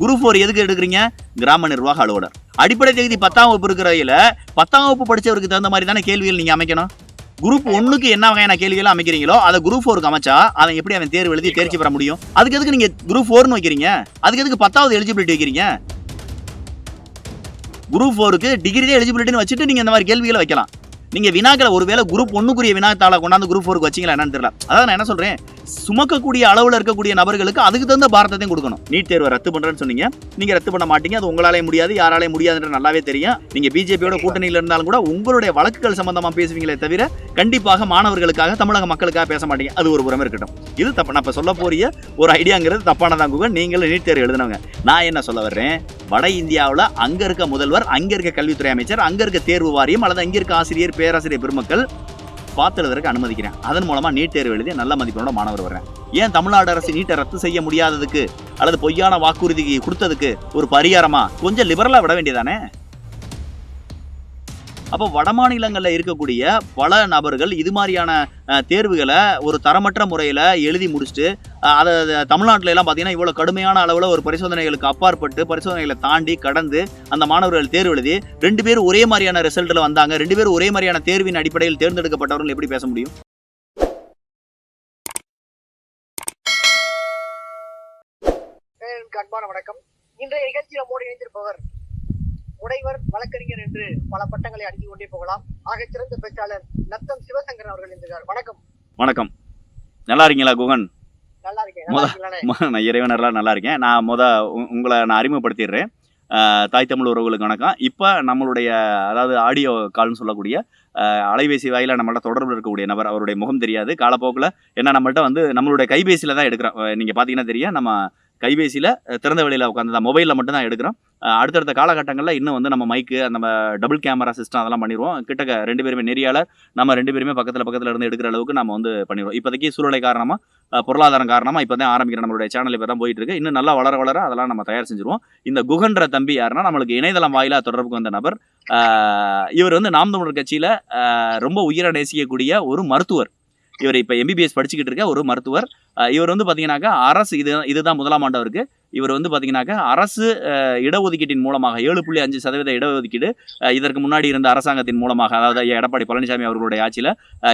Group four எதுக்கு எடுக்கிறீங்க? கிராம நிர்வாக அலுவலர். அடிப்படை தகுதி பத்தாம் வகுப்பு இருக்கிறதில் பத்தாம் வகுப்பு படிச்சவருக்கு தகுந்த மாதிரி தானே கேள்விகள் நீங்கள் அமைக்கணும்? குரூப் ஒன்றுக்கு என்ன வகையான கேள்விகள் அமைக்கிறீங்களோ அதை குரூப் ஃபோருக்கு அமைச்சா அவன் எப்படி அவன் தேர்வு எழுதி தேர்ச்சி பெற முடியும்? அதுக்கு எதுக்கு நீங்கள் குரூப் ஃபோர்னு வைக்கிறீங்க? அதுக்கு எதுக்கு பத்தாவது எலிஜிபிலிட்டி வைக்கிறீங்க? குரூப் ஃபோருக்கு டிகிரி தான் எலிஜிபிலிட்டின்னு வச்சுட்டு நீங்கள் இந்த மாதிரி கேள்விகளை வைக்கலாம். நீங்கள் வினாக்களை ஒருவேளை குரூப் ஒன்றுக்குரிய வினாத்தாளை கொண்டாந்து குரூப் ஃபோருக்கு வச்சிங்களா என்னன்னு தெரியல. அதான் நான் என்ன சொல்கிறேன் சுமக்கக்கூடிய அளவில் இருக்கக்கூடிய நபர்களுக்கு அதுக்கு தகுந்த பாரதத்தையும் கொடுக்கணும். நீட் தேர்வை ரத்து பண்ணுறேன்னு சொன்னீங்க. நீங்கள் ரத்து பண்ண மாட்டீங்க. அது உங்களாலே முடியாது யாராலே முடியாதுன்ற நல்லாவே தெரியும். நீங்கள் பிஜேபியோட கூட்டணியில் இருந்தாலும் கூட உங்களுடைய வழக்குகள் சம்பந்தமாக பேசுவீங்களே தவிர கண்டிப்பாக மாணவர்களுக்காக தமிழக மக்களுக்காக பேச மாட்டீங்க. அது ஒரு புறம் இருக்கட்டும். இது தப்பு. நான் இப்போ சொல்ல போறிய ஒரு ஐடியாங்கிறது தப்பானதான் குகன். நீங்களும் நீட் தேர்வு எழுதினவங்க. நான் என்ன சொல்ல வர்றேன்? வட இந்தியாவில் அங்கே இருக்க முதல்வர் அங்கே இருக்க கல்வித்துறை அமைச்சர் அங்கே இருக்க தேர்வு வாரியம் அல்லது அங்கே இருக்க ஆசிரியர் பேராசிரியர் பெருமக்கள் பார்த்து அனுமதிக்கிறேன். அதன் மூலமாக நீட் தேர்வு எழுதி நல்ல மதிப்பெண்ணோட மாணவர் வர்றேன். ஏன் தமிழ்நாடு அரசு நீட்டை ரத்து செய்ய முடியாததுக்கு அல்லது பொய்யான வாக்குறுதி கொடுத்ததுக்கு ஒரு பரிகாரமா? கொஞ்சம் லிபரலாக விட வேண்டியதானே? அப்போ வட மாநிலங்களில் இருக்கக்கூடிய பல நபர்கள் இது மாதிரியான தேர்வுகளை ஒரு தரமற்ற முறையில் எழுதி முடிச்சுட்டு அதை தமிழ்நாட்டில எல்லாம் பார்த்தீங்கன்னா இவ்வளோ கடுமையான அளவில் ஒரு பரிசோதனைகளுக்கு அப்பாற்பட்டு பரிசோதனைகளை தாண்டி கடந்து அந்த மாணவர்கள் தேர்வு எழுதி ரெண்டு பேரும் ஒரே மாதிரியான ரிசல்ட்டில் வந்தாங்க ரெண்டு பேரும் ஒரே மாதிரியான தேர்வின் அடிப்படையில் தேர்ந்தெடுக்கப்பட்டவர்கள் எப்படி பேச முடியும்? அன்பான வணக்கம். இன்றைய நிகழ்ச்சியில் மோடி இணைந்திருப்பவர் முனைவர் வழக்கறிஞர் என்று பல பட்டங்களை அடுக்கிக் கொண்டே போகலாம். ஆக சிறந்த பேச்சாளர் நத்தம் சிவசங்கரன் அவர்கள் இருக்கிறார் வணக்கம். வணக்கம். நல்லா இருக்கீங்களா குகன்? நல்லா இருக்கேன். நான் இறைவனர்லாம் நல்லா இருக்கேன். நான் முத உங்களை நான் அறிமுகப்படுத்திடுறேன். தாய் தமிழ் உறவுகளுக்கு வணக்கம். இப்போ நம்மளுடைய அதாவது ஆடியோ கால்னு சொல்லக்கூடிய அலைபேசி வாயில நம்மள்ட்ட தொடர்பில் இருக்கக்கூடிய நபர் அவருடைய முகம் தெரியாது. காலப்போக்கில் என்ன நம்மள்ட்ட வந்து நம்மளுடைய கைபேசியில் தான் எடுக்கிறோம். அஹ், நீங்க பார்த்தீங்கன்னா தெரியும். நம்ம கைபேசியில் திறந்த வெளியில் உட்காந்து தான் மொபைலில் மட்டும் தான் எடுக்கிறோம். அடுத்தடுத்த காலகட்டங்களில் இன்னும் வந்து நம்ம மைக்கு நம்ம டபுள் கேமரா சிஸ்டம் அதெல்லாம் பண்ணிடுவோம். கிட்டக்க ரெண்டு பேருமே நெறியாளர் நம்ம ரெண்டு பேருமே பக்கத்தில் பக்கத்தில் இருந்து எடுக்கிற அளவுக்கு நம்ம வந்து பண்ணிடுவோம். இப்போதைக்கு சூழ்நிலை காரணமாக பொருளாதாரம் காரணமாக இப்போ தான் ஆரம்பிக்கிற நம்மளுடைய சேனல் இப்போ தான் போயிட்டு இருக்கு. இன்னும் நல்லா வளர வளர அதெல்லாம் நம்ம தயார் செஞ்சிருவோம். இந்த குகன்ற தம்பி யாருன்னா நம்மளுக்கு இணையதளம் வாயிலாக தொடர்புக்கு வந்த நபர். இவர் வந்து நாம் தமிழர் கட்சியில் ரொம்ப உயிரை நேசிக்கக்கூடிய ஒரு மருத்துவர். இவர் இப்போ எம்பிபிஎஸ் படிச்சுக்கிட்டு இருக்க ஒரு மருத்துவர். இவர் வந்து பார்த்தீங்கன்னாக்கா அரசு இது இதுதான் முதலாம் ஆண்டு அவருக்கு இவர் வந்து பார்த்தீங்கன்னாக்கா அரசு இடஒதுக்கீட்டின் மூலமாக ஏழு புள்ளி அஞ்சு சதவீத இடஒதுக்கீடு இதற்கு முன்னாடி இருந்த அரசாங்கத்தின் மூலமாக அதாவது எடப்பாடி பழனிசாமி அவர்களுடைய ஆட்சியில்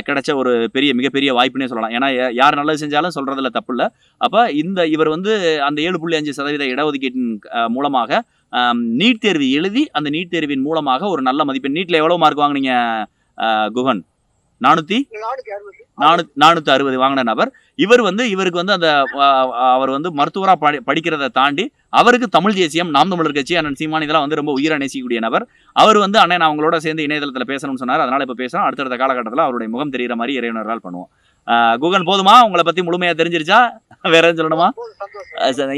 கிடைச்ச ஒரு பெரிய மிகப்பெரிய வாய்ப்புனே சொல்லலாம். ஏன்னா யார் நல்லது செஞ்சாலும் சொல்கிறதுல தப்பு இல்லை அப்போ இந்த இவர் வந்து அந்த ஏழு புள்ளி அஞ்சு சதவீத இடஒதுக்கீட்டின் மூலமாக நீட் தேர்வு எழுதி அந்த நீட் தேர்வின் மூலமாக ஒரு நல்ல மதிப்பெண் நீட்டில் எவ்வளோ மார்க் வாங்கினீங்க குகன்? நானூற்றி நானூத்தி நானூ நானூற்றி அறுபது வாங்கின நபர். இவர் வந்து இவருக்கு வந்து அந்த அவர் வந்து மருத்துவராக படி படிக்கிறதை தாண்டி அவருக்கு தமிழ் தேசியம் நாம் தமிழர் கட்சி அண்ணன் சீமான் இதெல்லாம் வந்து ரொம்ப உயிரை நேசிக்கக்கூடிய நபர். அவர் வந்து அண்ணன் நான் அவங்களோட சேர்ந்து இணையதளத்தில் பேசணும்னு சொன்னார். அதனால இப்போ பேசுகிறோம் அடுத்தடுத்த காலகட்டத்தில் அவருடைய முகம் தெரிகிற மாதிரி இறைவனரால் பண்ணுவோம். குகன் போதுமா? உங்களை பற்றி முழுமையாக தெரிஞ்சிருச்சா? வேற எதுவும் சொல்லணுமா?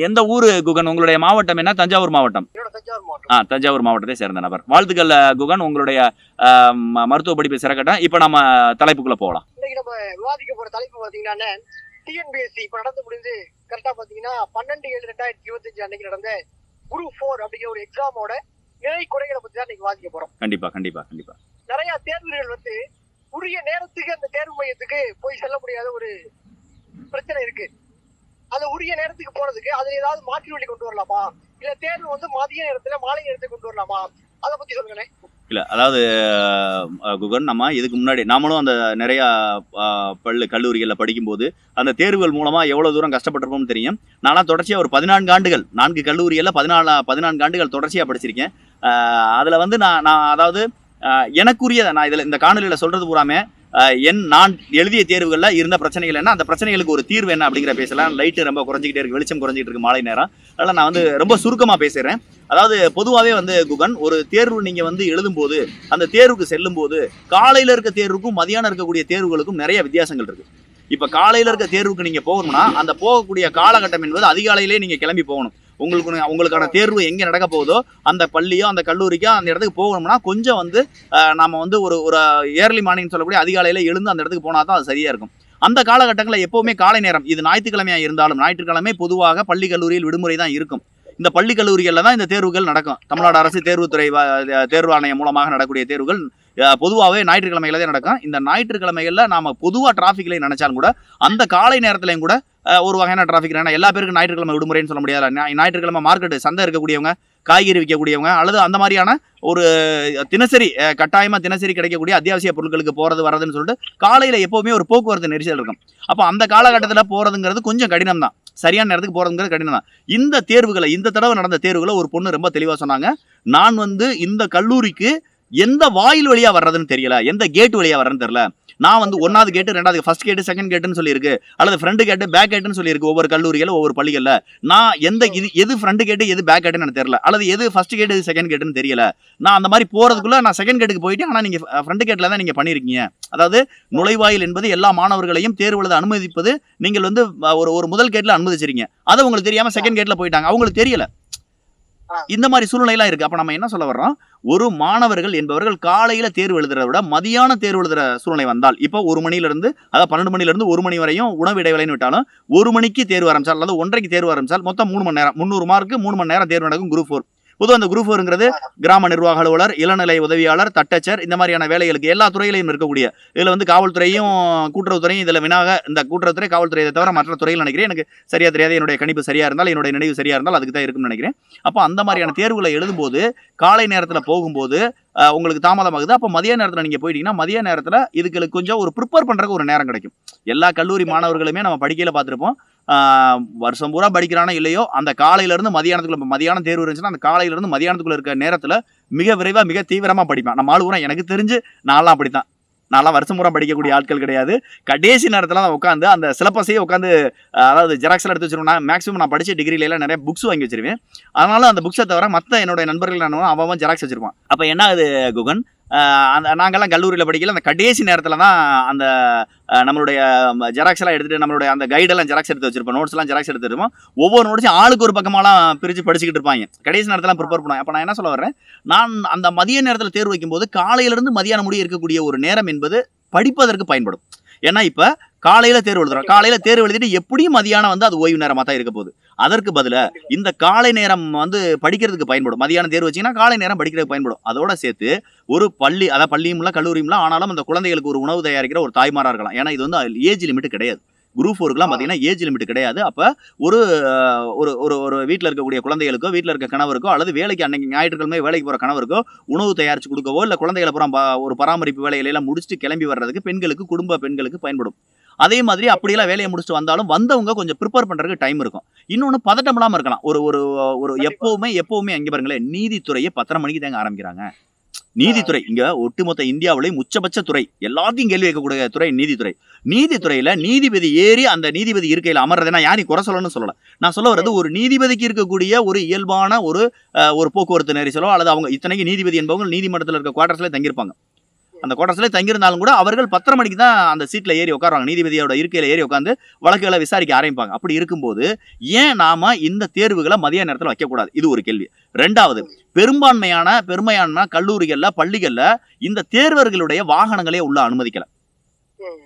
எந்த ஊர் குகன்? உங்களுடைய மாவட்டம் என்ன? தஞ்சாவூர் மாவட்டம். ஆ தஞ்சாவூர் மாவட்டத்தை சேர்ந்த நபர். வாழ்த்துக்கள் குகன். உங்களுடைய மருத்துவ படிப்பு சிறக்கட்டும். இப்போ நம்ம தலைப்புக்குள்ளே போகலாம் இன்னைக்கு நம்ம விவாதிக்க போற தலைப்பு பாத்தீங்கன்னா டிஎன்பிஎஸ்சி இப்ப நடந்து முடிஞ்சு கரெக்டா பாத்தீங்கன்னா பன்னெண்டு ஏழு ரெண்டாயிரத்தி இருபத்தஞ்சு அன்னைக்கு நடந்த குரூப் ஃபோர் அப்படிங்கிற ஒரு எக்ஸாமோட நிறை குறைகளை பத்தி தான் இன்னைக்கு விவாதிக்க போறோம். கண்டிப்பாக கண்டிப்பாக கண்டிப்பாக நிறைய தேர்வுகள் வந்து உரிய நேரத்துக்கு அந்த தேர்வு மையத்துக்கு போய் செல்ல முடியாத ஒரு பிரச்சனை இருக்கு. அந்த உரிய நேரத்துக்கு போறதுக்கு அதுல ஏதாவது மாற்று வழி கொண்டு வரலாமா? இல்ல தேர்வு வந்து மதிய நேரத்துல மாலை நேரத்துக்கு கொண்டு வரலாமா? அதை பத்தி சொல்லுங்கண்ணே இல்லை அதாவது குகன் நம்ம இதுக்கு முன்னாடி நாமளும் அந்த நிறையா பள்ளு கல்லூரிகளில் படிக்கும்போது அந்த தேர்வுகள் மூலமாக எவ்வளோ தூரம் கஷ்டப்பட்டிருப்போம்னு தெரியும். நானும் தொடர்ச்சியாக ஒரு பதினான்கு ஆண்டுகள் நான்கு கல்லூரியில் பதினாலு பதினான்கு ஆண்டுகள் தொடர்ச்சியாக படிச்சிருக்கேன். அதில் வந்து நான் நான் அதாவது எனக்குரியதை நான் இதில் இந்த காணொலியில் சொல்கிறது பூராமே என் நான் எழுதிய தேர்வுகளில் இருந்த பிரச்சனைகள் என்ன? அந்த பிரச்சனைகளுக்கு ஒரு தீர்வு என்ன அப்படிங்கிற பேசலாம். லைட்டு ரொம்ப குறைஞ்சிக்கிட்டே இருக்கு வெளிச்சம் குறைஞ்சிக்கிட்டு இருக்கு மாலை நேரம். அதனால் நான் வந்து ரொம்ப சுருக்கமாக பேசுகிறேன் அதாவது பொதுவாகவே வந்து குகன் ஒரு தேர்வு நீங்கள் வந்து எழுதும்போது அந்த தேர்வுக்கு செல்லும்போது காலையில் இருக்க தேர்வுக்கும் மதியானம் இருக்கக்கூடிய தேர்வுகளுக்கும் நிறைய வித்தியாசங்கள் இருக்குது இப்போ காலையில் இருக்க தேர்வுக்கு நீங்கள் போகணும்னா அந்த போகக்கூடிய காலகட்டம் என்பது அதிகாலையிலே நீங்கள் கிளம்பி போகணும். உங்களுக்கு உங்களுக்கான தேர்வு எங்கே நடக்க போகுதோ அந்த பள்ளியோ அந்த கல்லூரிக்கோ அந்த இடத்துக்கு போகணும்னா கொஞ்சம் வந்து அஹ், நாம வந்து ஒரு ஒரு ஏர்லி மார்னிங் சொல்லக்கூடிய அதிகாலையில் எழுந்து அந்த இடத்துக்கு போனால் தான் அது சரியாக இருக்கும். அந்த காலகட்டங்களில் எப்போவுமே காலை நேரம் இது ஞாயிற்றுக்கிழமையாக இருந்தாலும் ஞாயிற்றுக்கிழமை பொதுவாக பள்ளி கல்லூரியில் விடுமுறை தான் இருக்கும். இந்த பள்ளி கல்லூரிகளில் தான் இந்த தேர்வுகள் நடக்கும். தமிழ்நாடு அரசு தேர்வுத்துறை தேர்வு ஆணையம் மூலமாக நடக்கக்கூடிய தேர்வுகள் பொதுவாகவே ஞாயிற்றுக்கிழமையில தான் நடக்கும். இந்த ஞாயிற்றுக்கிழமைகளில் நாம பொதுவாக டிராஃபிக்ல நினைச்சாலும் கூட அந்த காலை நேரத்துலையும் கூட ஒரு வகையான டிராஃபிக் ஏன்னா எல்லா பேருக்கும் ஞாயிற்றுக்கிழமை விடுமுறைன்னு சொல்ல முடியாது. ஞாயிற்றுக்கிழமை மார்க்கெட் சந்தை இருக்கக்கூடியவங்க காய்கறி விற்கக்கூடியவங்க அல்லது அந்த மாதிரியான ஒரு தினசரி கட்டாயமாக தினசரி கிடைக்கக்கூடிய அத்தியாவசிய பொருட்களுக்கு போகிறது வரதுன்னு சொல்லிட்டு காலையில் எப்போவுமே ஒரு போக்குவரத்து நெரிசல் இருக்கும். அப்போ அந்த காலகட்டத்தில் போகிறதுங்கிறது கொஞ்சம் கடினம் தான் சரியான நேரத்துக்கு போகிறதுங்கிறது கடினம் தான் இந்த தேர்வுகளை இந்த தடவை நடந்த தேர்வுகளை ஒரு பொண்ணு ரொம்ப தெளிவாக சொன்னாங்க. நான் வந்து இந்த கல்லூரிக்கு எந்த வாயில் வழியாக வர்றதுன்னு தெரியல எந்த கேட் வழியாக வர்றதுன்னு தெரியல. நான் வந்து ஒன்னாவது கேட்டு ரெண்டாவது ஃபர்ஸ்ட் கேட்டு செகண்ட் கேட்டுன்னு சொல்லியிருக்கு. அல்லது ஃப்ரண்ட் கேட்டு பேக் கேட்டுன்னு சொல்லியிருக்கு ஒவ்வொரு கல்லூரிகள் ஒவ்வொரு பள்ளிகள்ல. நான் எந்த இது எது ஃப்ரண்ட் கேட்டு எது பேக் கேட்டுன்னு எனக்கு தெரியல. அல்லது எது ஃபர்ஸ்ட் கேட்டு எது செகண்ட் கேட்டுன்னு தெரியல. நான் அந்த மாதிரி போறதுக்குள்ள நான் செகண்ட் கேட்டுக்கு போயிட்டு ஆனா நீங்க ஃப்ரண்ட் கேட்ல தான் நீங்க பண்ணிருக்கீங்க அதாவது நுழைவாயில் என்பது எல்லா மாணவர்களையும் தேர்வு அனுமதிப்பது நீங்கள் வந்து ஒரு ஒரு முதல் கேட்ல அனுமதிச்சிருங்க அது உங்களுக்கு தெரியாம செகண்ட் கேட்ல போயிட்டாங்க. அவங்களுக்கு தெரியல. இந்த மாதிரி சூழ்நிலையெல்லாம் இருக்கு. அப்ப நம்ம என்ன சொல்ல வர்றோம்? ஒரு மாணவர்கள் என்பவர்கள் காலையில தேர்வு எழுதுறத விட மதியான தேர்வு எழுதுற சூழ்நிலை வந்தால் இப்போ ஒரு மணில இருந்து அதாவது பன்னெண்டு மணில இருந்து ஒரு மணி வரையும் உணவு இடைவேளைன்னு விட்டாலும் ஒரு மணிக்கு தேர்வு ஆரம்பிச்சால் அல்லது ஒன்றைக்கு தேர்வு ஆரம்பிச்சால் மொத்தம் மூணு மணி நேரம் முந்நூறு மார்க்கு மூணு மணி நேரம் தேர்வு நடக்கும் குரூப் ஃபோர் பொதுவாக அந்த குரூப் ஃபோருங்கிறது கிராம நிர்வாக அலுவலர் இளநிலை உதவியாளர் தட்டச்சர் இந்த மாதிரியான வேலைகளுக்கு எல்லா துறையிலையும் இருக்கக்கூடிய இதில் வந்து காவல்துறையும் கூட்டுறவுத்துறையும் இதில் வினாக இந்த கூட்டுறவுத்துறை காவல்துறையை தவிர மற்ற துறையில் நினைக்கிறேன். எனக்கு சரியா தெரியாது. என்னுடைய கணிப்பு சரியா இருந்தால் என்னுடைய நினைவு சரியா இருந்தால் அதுக்கு தான் இருக்கும்னு நினைக்கிறேன். அப்போ அந்த மாதிரியான தேர்வுகளை எழுதும்போது காலை நேரத்தில் போகும்போது உங்களுக்கு தாமதமாகுது. அப்போ மதிய நேரத்தில் நீங்கள் போயிட்டீங்கன்னா மதிய நேரத்தில் இதுக்கு கொஞ்சம் ஒரு ப்ரிப்பேர் பண்ணுறதுக்கு ஒரு நேரம் கிடைக்கும். எல்லா கல்லூரி மாணவர்களுமே நம்ம படிக்கையில் பார்த்துருப்போம். வருஷம் பூரா படிக்கிறானோ இல்லையோ அந்த காலையிலேருந்து மதியானத்துக்குள்ள மதியானம் தேர்வு இருந்துச்சுன்னா அந்த காலையிலேருந்து மதியானத்துக்குள்ள இருக்க நேரத்தில் மிக விரைவாக மிக தீவிரமாக படிப்பேன். நம்ம ஆளு பூரா எனக்கு தெரிஞ்சு நான்லாம் அப்படித்தான். நான்லாம் வருஷம் பூரா படிக்கக்கூடிய ஆட்கள் கிடையாது. கடைசி நேரத்தில் தான் உட்காந்து அந்த சிலபஸையே உட்காந்து அதாவது ஜெராக்ஸில் எடுத்து வச்சிருவேன். நான் மேக்ஸிமம் நான் படித்த டிகிரிலெலாம் நிறைய புக்ஸ் வாங்கி வச்சிருவேன். அதனால அந்த புக்ஸை தவிர மற்ற என்னுடைய நண்பர்கள் என்ன அவன் ஜெராக்ஸ் வச்சிருப்பான். அப்போ என்ன ஆகுது குகன்? அந்த நாங்கள்லாம் கல்லூரியில் படிக்கல அந்த கடைசி நேரத்தில் தான் அந்த நம்மளுடைய ஜெராக்ஸ் எல்லாம் எடுத்துட்டு நம்மளுடைய அந்த கைடெல்லாம் ஜெராக்ஸ் எடுத்து வச்சிருப்போம். நோட்ஸ்லாம் ஜெராக்ஸ் எடுத்துருப்போம் ஒவ்வொரு நோட்ஸும் ஆளுக்கு ஒரு பக்கமாலாம் பிரித்து படிச்சுக்கிட்டு இருப்பாங்க. கடைசி நேரத்தில் ப்ரிப்பேர் பண்ணுவோம் அப்போ நான் என்ன சொல்ல வர்றேன்? நான் அந்த மதிய நேரத்தில் தேர்வு வைக்கும்போது காலையிலிருந்து மதியானம் முடிய இருக்கக்கூடிய ஒரு நேரம் என்பது படிப்பதற்கு பயன்படும். ஏன்னா இப்போ காலையில தேர்வு எழுதுறோம். காலையில தேர்வு எழுதிட்டு எப்படியும் மதியானம் வந்து அது ஓய்வு நேரமாக தான் இருக்க போகுது. அதற்கு பதிலாக இந்த காலை நேரம் வந்து படிக்கிறதுக்கு பயன்படும். மதியானம் தேர்வு வச்சீங்கன்னா காலை நேரம் படிக்கிறதுக்கு பயன்படும். அதோட சேர்த்து ஒரு பள்ளி அதாவது பள்ளியும் இல்லை ஆனாலும் அந்த குழந்தைகளுக்கு ஒரு உணவு தயாரிக்கிற ஒரு தாய்மாராக இருக்கலாம். ஏன்னா இது வந்து ஏஜ் லிமிட் கிடையாது. குரூப் ஃபோருக்குலாம் பார்த்தீங்கன்னா ஏஜ் லிமிட் கிடையாது. அப்போ ஒரு ஒரு ஒரு ஒரு வீட்டில் இருக்கக்கூடிய குழந்தைகளுக்கோ வீட்டில் இருக்க கணவருக்கோ அல்லது வேலைக்கு அன்னைக்கு ஞாயிற்றுக்கிழமை வேலைக்கு போகிற கணவருக்கோ உணவு தயாரித்து கொடுக்கவோ இல்லை குழந்தைகளை புறம் ஒரு பராமரிப்பு வேலைகளெல்லாம் முடிச்சுட்டு கிளம்பி வர்றதுக்கு பெண்களுக்கு குடும்ப பெண்களுக்கு பயன்படும். அதே மாதிரி அப்படியெல்லாம் வேலையை முடிச்சுட்டு வந்தாலும் வந்தவங்க கொஞ்சம் ப்ரிப்பேர் பண்ணுறதுக்கு டைம் இருக்கும். இன்னொன்று பதட்டம் இல்லாமல் இருக்கலாம். ஒரு ஒரு ஒரு. எப்பவுமே எப்பவுமே அங்கே பாருங்களேன் நீதித்துறையை பத்தரை மணிக்கு தாங்க ஆரம்பிக்கிறாங்க. நீதித்துறை இங்க ஒட்டுமொத்த இந்தியாவிலேயும் உச்சபட்ச துறை எல்லாத்தையும் கேள்வி கேட்கக்கூடிய துறை நீதித்துறை. நீதித்துறையில நீதிபதி ஏறி அந்த நீதிபதி இருக்கையில் அமர்றதுனா யாரையும் குறை சொல்லணும்னு சொல்லல. நான் சொல்ல வர்றது ஒரு நீதிபதிக்கு இருக்கக்கூடிய ஒரு இயல்பான ஒரு ஒரு போக்குவரத்து நெரிசலோ அல்லது அவங்க இத்தனைக்கு நீதிபதி என்பவங்க நீதிமன்றத்தில் இருக்க குவார்டர்ஸ்ல தங்கியிருப்பாங்க. அந்த குவார்டர்ஸ்ல தங்கியிருந்தாலும் கூட அவர்கள் பத்தரை மணிக்கு தான் அந்த சீட்ல ஏறி உட்காருவாங்க. நீதிபதியோட இருக்கையில ஏறி உட்காந்து வழக்குகளை விசாரிக்க ஆரம்பிப்பாங்க. அப்படி இருக்கும்போது ஏன் நாம இந்த தேர்வுகளை மதிய நேரத்தில் வைக்கக்கூடாது? இது ஒரு கேள்வி. ரெண்டாவது பெரும்பான்மையான பெருமையான கல்லூரிகள்ல பள்ளிகள்ல இந்த தேர்வர்களுடைய வாகனங்களே உள்ள அனுமதிக்கலை.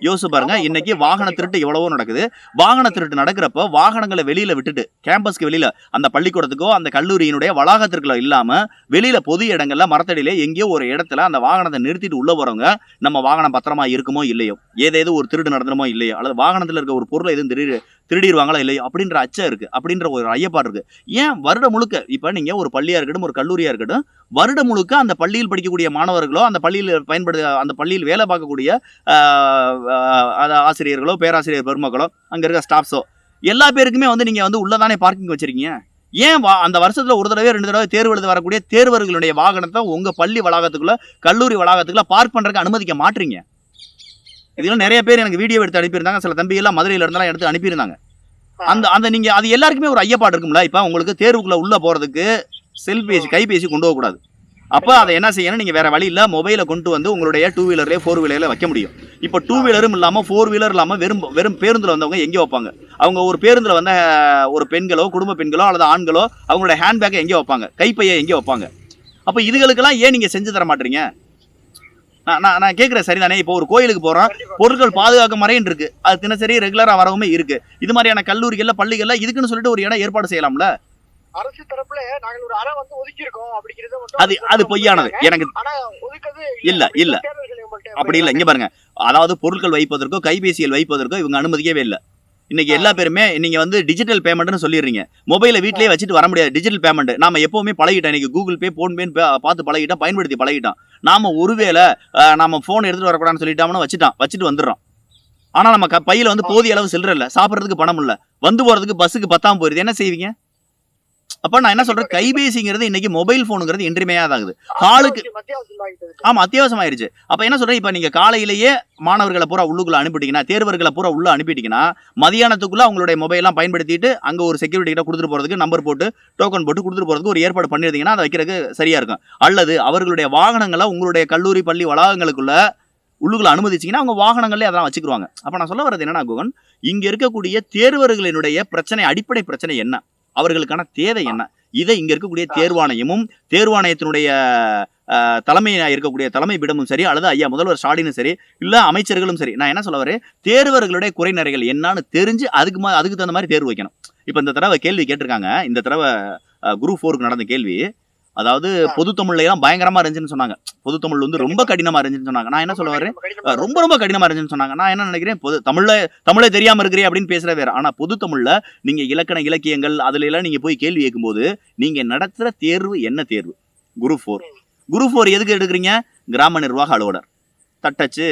யோசிச்சு பாருங்க. இன்னைக்கு. வாகன திருட்டு எவ்வளவோ நடக்குது. வாகன திருட்டு நடக்கிறப்ப வாகனங்களை வெளியில விட்டுட்டு கேம்பஸ்க்கு வெளியில அந்த பள்ளிக்கூடத்துக்கோ அந்த கல்லூரியினுடைய வளாகத்திற்குள்ள இல்லாம வெளியில பொது இடங்கள்ல மரத்தடியில எங்கேயோ ஒரு இடத்துல அந்த வாகனத்தை நிறுத்திட்டு உள்ள போறவங்க நம்ம வாகனம் பத்திரமா இருக்குமோ இல்லையோ? ஏதேதோ ஒரு திருடு நடந்துருமோ இல்லையோ? அல்லது வாகனத்துல இருக்க ஒரு பொருளை எதுவும் திடீர் திருடிடுவாங்களா இல்லையோ அப்படின்ற அச்சம் இருக்குது அப்படின்ற ஒரு ஐயப்பாடு இருக்குது ஏன் வருடம் முழுக்க இப்போ நீங்கள் ஒரு பள்ளியாக இருக்கட்டும் ஒரு கல்லூரியாக இருக்கட்டும் வருடம் முழுக்க அந்த பள்ளியில் படிக்கக்கூடிய மாணவர்களோ அந்த பள்ளியில் பயன்படு அந்த பள்ளியில் வேலை பார்க்கக்கூடிய அது ஆசிரியர்களோ பேராசிரியர் பெருமக்களோ அங்கே இருக்க ஸ்டாஃப்ஸோ எல்லா பேருக்குமே வந்து நீங்கள் வந்து உள்ளதானே பார்க்கிங் வச்சுருக்கீங்க. ஏன் வா அந்த வருஷத்தில் ஒரு தடவை ரெண்டு தடவை தேர்வு எழுத வரக்கூடிய தேர்வர்களுடைய வாகனத்தை உங்கள் பள்ளி வளாகத்துக்குள்ளே கல்லூரி வளாகத்துக்குள்ள பார்க் பண்ணுறதுக்கு அனுமதிக்க மாட்டீங்க? இதெல்லாம் நிறைய பேர் எனக்கு வீடியோ எடுத்து அனுப்பியிருந்தாங்க. சில தம்பிகள்லாம் மதுரையில் இருந்தாலும் எடுத்து அனுப்பியிருந்தாங்க. அந்த அந்த நீங்கள் அது எல்லாருக்குமே ஒரு ஐயப்பாடு இருக்கும்ல? இப்போ உங்களுக்கு தேர்வுக்குள்ளே உள்ளே போகிறதுக்கு செல்பேசி கைபேசி கொண்டு போகக்கூடாது அப்போ அதை என்ன செய்யணும்? நீங்கள் வேறு வழி மொபைலை கொண்டு வந்து உங்களுடைய டூ வீலர்லேயே ஃபோர் வீலரில் வைக்க முடியும். இப்போ டூ வீலரும் இல்லாமல் ஃபோர் வீலர் இல்லாமல் வெறும் வெறும் பேருந்தில் வந்தவங்க எங்கே வைப்பாங்க? அவங்க ஒரு பேருந்தில் வந்த ஒரு பெண்களோ குடும்ப பெண்களோ அல்லது ஆண்களோ அவங்களோட ஹேண்ட்பேக்கை எங்கே வைப்பாங்க? கைப்பையை எங்கே வைப்பாங்க? அப்போ இதுகளுக்கெல்லாம் ஏன் நீங்கள் செஞ்சு தர மாட்டீங்க? நான் நான் நான் கேட்குறேன் சரிதானே? இப்போ ஒரு கோயிலுக்கு கண்டிப்பா. பொருட்கள் பாதுகாக்க மறைன்னு இருக்கு. அது தினசரி ரெகுலரா வரவுமே இருக்கு. இது மாதிரியான கல்லூரிகள்ல பள்ளிகள்ல இதுக்குன்னு சொல்லிட்டு ஒரு இடம் ஏற்பாடு செய்யலாம்ல? அரசு தரப்புல நாங்கள் ஒரு அறை வந்து ஒதுக்கி இருக்கோம் அப்படிங்கறத மட்டும் அது அது பொய்யானது. எனக்கு இல்ல, இல்ல. அப்படி இல்லை. இங்க பாருங்க. அதாவது பொருட்கள் வைப்பதற்கோ கைபேசியில் வைப்பதற்கோ இவங்க அனுமதிக்கவே இல்லை. இன்னைக்கு எல்லா பேருமே நீங்க வந்து டிஜிட்டல் பேமெண்ட்னு சொல்லிடுறீங்க. மொபைலை வீட்லயே வச்சுட்டு வர முடியாது. டிஜிட்டல் பேமெண்ட் நாம எப்பவுமே பழகிட்டோம். இன்னைக்கு கூகுள் பே போன் பே பார்த்து பழகிட்டோம் பயன்படுத்தி பழகிட்டோம். நாம ஒருவேளை நாம போன் எடுத்துட்டு வரக்கூடாதுன்னு சொல்லிட்டோம்னா வச்சுட்டான் வச்சுட்டு வந்துடுறோம். ஆனா நம்ம பையில வந்து போதிய அளவு சில்லற இல்ல. சாப்பிடுறதுக்கு பணம் இல்ல. வந்து போறதுக்கு பஸ்ஸுக்கு பத்தாம போயிருது. என்ன செய்வீங்க? அப்ப நான் என்ன சொல்றேன்? கைபேசிங்கிறது இன்னைக்கு மொபைல் போனுங்கிறது இன்றியமையாதாகுது காலுக்கு ஆமா அத்தியாவசியம் ஆயிருச்சு அப்ப என்ன சொல்றேன்? இப்ப நீங்க காலையிலேயே மாணவர்களை பூரா உள்ளுக்குள்ள அனுப்பிட்டீங்கன்னா தேர்வர்களை பூரா உள்ள அனுப்பிட்டீங்கன்னா மதியானத்துக்குள்ள அவங்களுடைய மொபைல்லாம் பயன்படுத்திட்டு அங்க ஒரு செக்யூரிட்டி கிட்ட கொடுத்துட்டு போறதுக்கு நம்பர் போட்டு டோக்கன் போட்டு கொடுத்துட்டு போறதுக்கு ஒரு ஏற்பாடு பண்ணிருந்தீங்கன்னா அதை வைக்கிறதுக்கு சரியா இருக்கும். அல்லது அவர்களுடைய வாகனங்களை உங்களுடைய கல்லூரி பள்ளி வளாகங்களுக்குள்ள உள்ளுக்குள்ள அனுமதிச்சீங்கன்னா அவங்க வாகனங்களே அதெல்லாம் வச்சுக்குவாங்க அப்ப நான் சொல்ல வர்றது என்னன்னா குகன் இங்க இருக்கக்கூடிய தேர்வர்களினுடைய பிரச்சனை அடிப்படை பிரச்சனை என்ன? அவர்களுக்கான தேவை என்ன? இதை இங்க இருக்கக்கூடிய தேர்வாணையமும் தேர்வாணையத்தினுடைய அஹ், தலைமையா இருக்கக்கூடிய தலைமை பீடமும் சரி அல்லது ஐயா முதல்வர் ஸ்டாலினும் சரி இல்ல அமைச்சர்களும் சரி நான் என்ன சொல்ல வரேன்? தேர்வர்களுடைய குறைநிறைகள் என்னன்னு தெரிஞ்சு அதுக்கு மா- அதுக்கு தகுந்த மாதிரி தேர்வு வைக்கணும். இப்போ இந்த தடவை கேள்வி கேட்டிருக்காங்க. இந்த தடவை குரூப் ஃபோருக்கு நடந்த கேள்வி அதாவது பொது தமிழ்ல எல்லாம் பயங்கரமா இருந்துச்சுன்னு சொன்னாங்க. பொது தமிழ் வந்து ரொம்ப கடினமா இருந்துச்சுன்னு சொன்னாங்க. நான் என்ன சொல்ல வரேன்? ரொம்ப ரொம்ப கடினமா இருந்துச்சுன்னு சொன்னாங்க. நான் என்ன நினைக்கிறேன்? பொது தமிழ்ல தமிழே தெரியாம இருக்கிறே அப்படின்னு பேசுற வேற. ஆனா பொது தமிழ்ல நீங்க இலக்கண இலக்கியங்கள் அதுல எல்லாம் நீங்க போய் கேள்வி கேட்கும்போது நீங்க நடத்துற தேர்வு என்ன தேர்வு? குரு ஃபோர் குரு ஃபோர் எதுக்கு எடுக்கிறீங்க? கிராம நிர்வாக அலுவலர். தட்டச்சு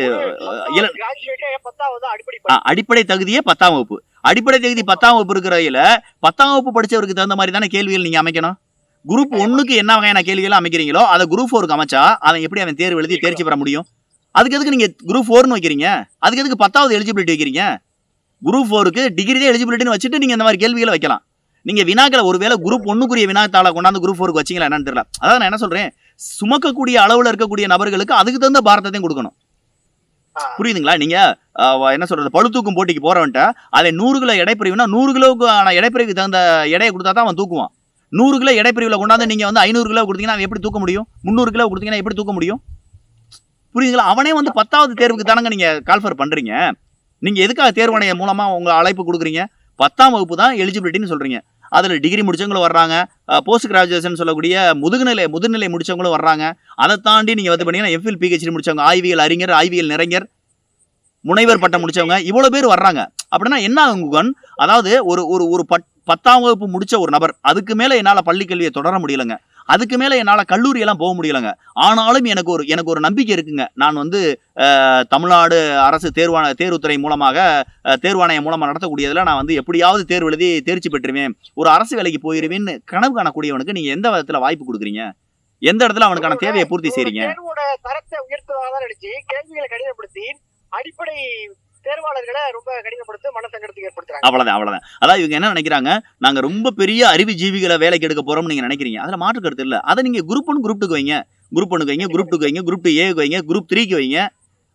அடிப்படை தகுதியே பத்தாம் வகுப்பு. அடிப்படை தகுதி பத்தாம் வகுப்பு இருக்கிறதுல பத்தாம் வகுப்பு படிச்சவருக்கு தகுந்த மாதிரி தானே கேள்விகள் நீங்க அமைக்கணும்? குரூப் ஒண்ணுக்கு என்ன வகையான கேள்விகள் அமைக்கிறீங்களோ அதை குரூப் ஃபோருக்கு அமைச்சா அவன் எப்படி அவன் தேர்வு எழுதி தேர்ச்சி பெற முடியும்? அதுக்கு எதுக்கு நீங்க குரூப் ஃபோர்னு வைக்கிறீங்க? அதுக்கு எதுக்கு பத்தாவது எலிஜிபிலிட்டி வைக்கிறீங்க? குரூப் ஃபோருக்கு டிகிரி தான் எலிஜிபிலிட்டின்னு வச்சுட்டு நீங்க இந்த மாதிரி கேள்விகளை வைக்கலாம். நீங்க வினாக்களை ஒருவேளை குரூப் ஒண்ணுக்குரிய வினாத்தாளை கொண்டாந்து குரூப் ஃபோருக்கு வச்சீங்களா என்னன்னு தெரியல. அதாவது நான் என்ன சொல்றேன்? சுமக்கக்கூடிய அளவுல இருக்கக்கூடிய நபர்களுக்கு அதுக்கு தகுந்த பாரதத்தையும் கொடுக்கணும். புரியுதுங்களா? நீங்க என்ன சொல்றது? பளுதூக்கும் போட்டிக்கு போறவன்ட்ட அதை நூறு கிலோ எடைப்பிரிவுனா நூறு கிலோவுக்கு ஆன எடைப்பிரிவுக்கு தகுந்த எடையை கொடுத்தா தான் அவன் தூக்குவான். நூறு கிலோ இடைப்பிரிவில் கொண்டாந்து நீங்க வந்து ஐநூறு கிலோ கொடுத்தீங்கன்னா எப்படி தூக்க முடியும்? முந்நூறு கிலோ கொடுத்தீங்கன்னா எப்படி தூக்க முடியும்? புரியுதுங்களா? அவனே வந்து பத்தாவது தேர்வுக்கு தானங்க நீங்க கால்ஃபர் பண்றீங்க. நீங்க எதுக்காக தேர்வாணையம் மூலமா உங்க அழைப்பு கொடுக்குறீங்க? பத்தாம் வகுப்பு தான் எலிஜிபிலிட்டின்னு சொல்றீங்க. அதுல டிகிரி முடிச்சவங்களும் வர்றாங்க. போஸ்ட் கிராஜுவேஷன் சொல்லக்கூடிய முதுகுநிலை முதுநிலை முடிச்சவங்களும் வர்றாங்க. அதை தாண்டி நீங்க வந்து பண்ணீங்கன்னா எஃப்எல் பிஹெச்டி முடிச்சவங்க ஆய்வியல் அறிஞர் ஆய்வியல் நிறைஞர் முனைவர் பட்டம் முடிச்சவங்க இவ்வளவு பேர் வர்றாங்க. அப்படின்னா என்ன ஆகும் அதாவது ஒரு ஒரு ஒரு பட் பத்தாம் வகுப்பு முடிச்ச ஒரு நபர் அதுக்கு மேல என்னால பள்ளி கல்வியை தொடர முடியலங்க. அதுக்கு மேல என்னால கல்லூரி எல்லாம் போக முடியலங்க. ஆனாலும் எனக்கு ஒரு எனக்கு ஒரு நம்பிக்கை இருக்குங்க. நான் வந்து தமிழ்நாடு அரசு தேர்வாண தேர்வுத்துறை மூலமாக தேர்வாணையம் மூலமா நடத்தக்கூடியதுல நான் வந்து எப்படியாவது தேர்வு எழுதி தேர்ச்சி பெற்றுவேன். ஒரு அரசு வேலைக்கு போயிருவேன்னு கனவு காணக்கூடியவனுக்கு நீங்க எந்த விதத்துல வாய்ப்பு கொடுக்குறீங்க? எந்த இடத்துல அவனுக்கான தேவையை பூர்த்தி செய்றீங்க? கேள்விகளை கடினப்படுத்தி அடிப்படை தேர்வாளர்களை ரொம்ப கடினப்படுத்தி மனசங்கடத்துக்கு ஏற்படுத்துறாங்க. அவ்வளவுதான் அவ்வளவுதான். அதாவது இவங்க என்ன நினைக்கிறாங்க? நாங்க ரொம்ப பெரிய அறிவு ஜீவிகளை வேலைக்கு எடுக்க போறோம்னு நீங்க நினைக்கிறீங்க. அதுல மாற்று கருத்து இல்ல. அதை நீங்க குரூப் ஒன் குரூப் டூக்கு வைங்க. குரூப் ஒன்னுக்கு வைங்க குரூப் டூக்கு வைங்க குரூப் டூ ஏக்கு வைங்க குரூப் த்ரீக்கு வைங்க.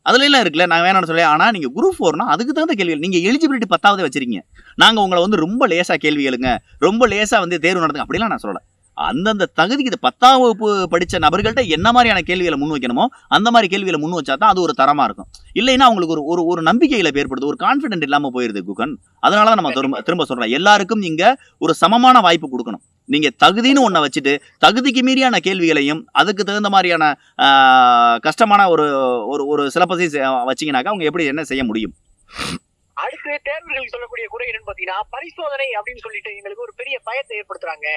அதுல எல்லாம் இருக்குல்ல நான் வேணாம்னு சொல்லி ஆனா நீங்க குரூப் ஃபோர்னா அதுக்கு தகுந்த கேள்விகள். நீங்க எலிஜிபிலிட்டி பத்தாவது வச்சிருக்கீங்க. நாங்க உங்களை வந்து ரொம்ப லேசா கேள்வி கேளுங்க. ரொம்ப லேசா வந்து தேர்வு நடத்துங்க. அப்படிலாம் நான் சொல்லலை. அந்தந்த தகுதிக்கு இது பத்தாம் வகுப்பு படிச்ச நபர்கள்ட்ட என்ன மாதிரியான கேள்விகளை முன் வைக்கணுமோ அந்த மாதிரி கேள்விகளை முன் வச்சா தான் அது ஒரு தரமா இருக்கும். இல்லைன்னா அவங்களுக்கு ஒரு ஒரு ஒரு நம்பிக்கையில ஏற்படுது. ஒரு கான்ஃபிடென்ட் இல்லாம போயிருது குகன். அதனால தான் நம்ம திரும்ப திரும்ப சொல்றோம். எல்லாருக்கும் இங்க ஒரு சமமான வாய்ப்பு கொடுக்கணும். நீங்க தகுதின்னு ஒன்றை வச்சுட்டு தகுதிக்கு மீறியான கேள்விகளையும் அதுக்கு தகுந்த மாதிரியான கஷ்டமான ஒரு ஒரு ஒரு சிலபஸை வச்சீங்கன்னாக்கா அவங்க எப்படி என்ன செய்ய முடியும்? அடுத்து தேர்வுகள் சொல்லக்கூடிய குறை என்னன்னு பாத்தீங்கன்னா பரிசோதனை அப்படின்னு சொல்லிட்டு எங்களுக்கு ஒரு பெரிய பயத்தை ஏற்படுத்துறாங்க.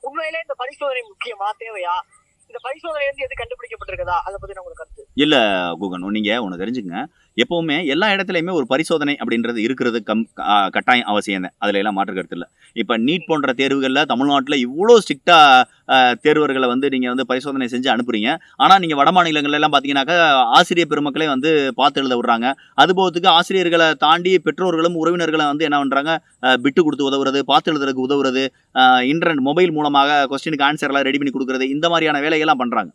உண்மையிலே இந்த பரிசோதனை முக்கியமா தேவையா? இந்த பரிசோதனை வந்து எது கண்டுபிடிக்கப்பட்டிருக்கதா? அதை பத்தி உங்களுக்கு கருத்து. குகன் நீங்க உனக்கு தெரிஞ்சுக்கங்க. எப்பவுமே எல்லா இடத்துலையுமே ஒரு பரிசோதனை அப்படின்றது இருக்கிறது கம் கட்டாயம் அவசியம் தான் அதுல எல்லாம் மாற்று கருத்து இல்லை. இப்போ நீட் போன்ற தேர்வுகளில் தமிழ்நாட்டில் இவ்வளோ ஸ்ட்ரிக்டாக தேர்வர்களை வந்து நீங்கள் வந்து பரிசோதனை செஞ்சு அனுப்புறீங்க. ஆனால் நீங்கள் வட மாநிலங்கள்லாம் பார்த்தீங்கன்னாக்கா ஆசிரியர் பெருமக்களே வந்து பார்த்து எழுத விடுறாங்க. அதுபோகத்துக்கு ஆசிரியர்களை தாண்டி பெற்றோர்களும் உறவினர்களை வந்து என்ன பண்றாங்க? விட்டு பிட்டு கொடுத்து உதவுறது பார்த்து எழுதுறதுக்கு உதவுறது இன்டர்நெட் மொபைல் மூலமாக கொஸ்டினுக்கு ஆன்சர்லாம் ரெடி பண்ணி கொடுக்குறது இந்த மாதிரியான வேலைகள்லாம் பண்றாங்க.